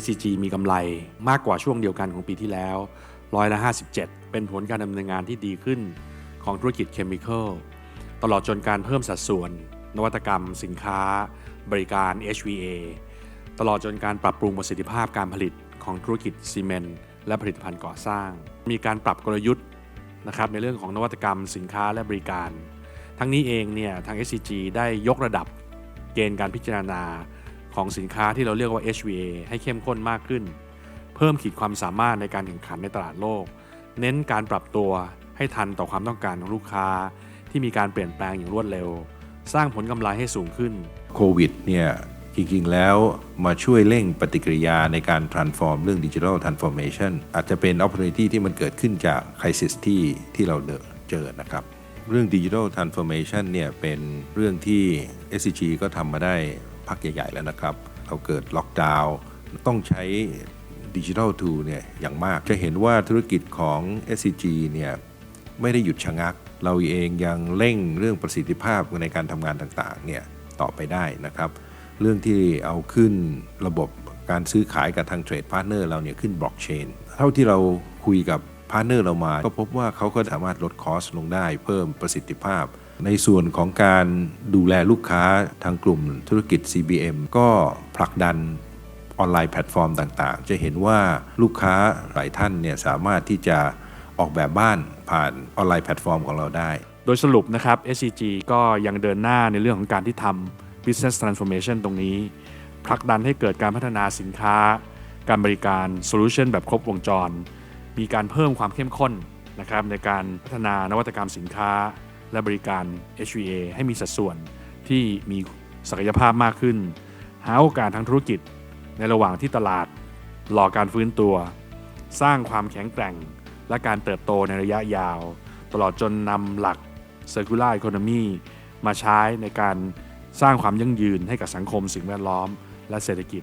SCG มีกำไรมากกว่าช่วงเดียวกันของปีที่แล้วร้อยละ57 เป็นผลการดำเนินงานที่ดีขึ้นของธุรกิจเคมีคอลตลอดจนการเพิ่มสัดส่วน นวัตกรรม สินค้า บริการ HVA ตลอดจนการปรับปรุงประสิทธิภาพการผลิตของธุรกิจซีเมนต์และผลิตภัณฑ์ก่อสร้าง มีการปรับกลยุทธ์นะครับในเรื่องของนวัตกรรม สินค้าและบริการ ทั้งนี้เองเนี่ยทาง SCG ได้ยกระดับเกณฑ์การพิจารณา ของสินค้าที่เราเรียกว่า HVA ให้เข้มข้นมากขึ้น เพิ่มขีดความสามารถในการแข่งขันในตลาดโลก เน้นการปรับตัวให้ทันต่อความต้องการของลูกค้า ที่มีการเปลี่ยนแปลงอย่างรวดเร็ว สร้างผลกำไรให้สูงขึ้นโควิดเนี่ยจริงๆ แล้วมาช่วยเร่งปฏิกิริยาในการ transform เรื่อง digital transformation อาจจะเป็น opportunity ที่มันเกิดขึ้นจาก crisis ที่ที่เราเจอนะครับ เรื่อง digital transformation เนี่ยเป็นเรื่องที่ SCG ก็ทำมาได้ พักใหญ่ๆแล้วนะครับ เราเกิดล็อกดาวน์ต้องใช้ดิจิทัลทูเนี่ยอย่างมาก จะเห็นว่าธุรกิจของ SCG เนี่ยไม่ได้หยุดชะงัก เราเองยังเร่งเรื่องประสิทธิภาพในการทำงานต่างๆเนี่ยต่อไปได้นะครับ เรื่องที่เอาขึ้นระบบการซื้อขายกับทางเทรดพาร์เนอร์เราเนี่ยขึ้นบล็อกเชนเท่าที่เราคุยกับพาร์เนอร์เรามา ก็พบว่าเขาก็สามารถลดคอสลงได้เพิ่มประสิทธิภาพ ในส่วนของการดูแลลูกค้าทางกลุ่มธุรกิจ CBM ก็ผลักดันออนไลน์แพลตฟอร์มต่างๆ จะเห็นว่าลูกค้าหลายท่านเนี่ยสามารถที่จะออกแบบบ้านผ่านออนไลน์แพลตฟอร์มของเราได้ โดยสรุปนะครับ SCG ก็ยังเดินหน้าในเรื่องของการที่ทำ business transformation ตรงนี้ผลักดันให้เกิดการพัฒนาสินค้า การบริการ solution แบบครบวงจร มีการเพิ่มความเข้มข้นนะครับในการพัฒนานวัตกรรมสินค้า และบริการ HVA ให้มีสัดส่วนที่มีศักยภาพมากขึ้น หาโอกาสทางธุรกิจในระหว่างที่ตลาดรอการฟื้นตัว สร้างความแข็งแกร่ง และการเติบโตในระยะยาว ตลอดจนนำหลัก Circular Economy มาใช้ในการสร้างความยั่งยืนให้กับสังคมสิ่งแวดล้อม และเศรษฐกิจ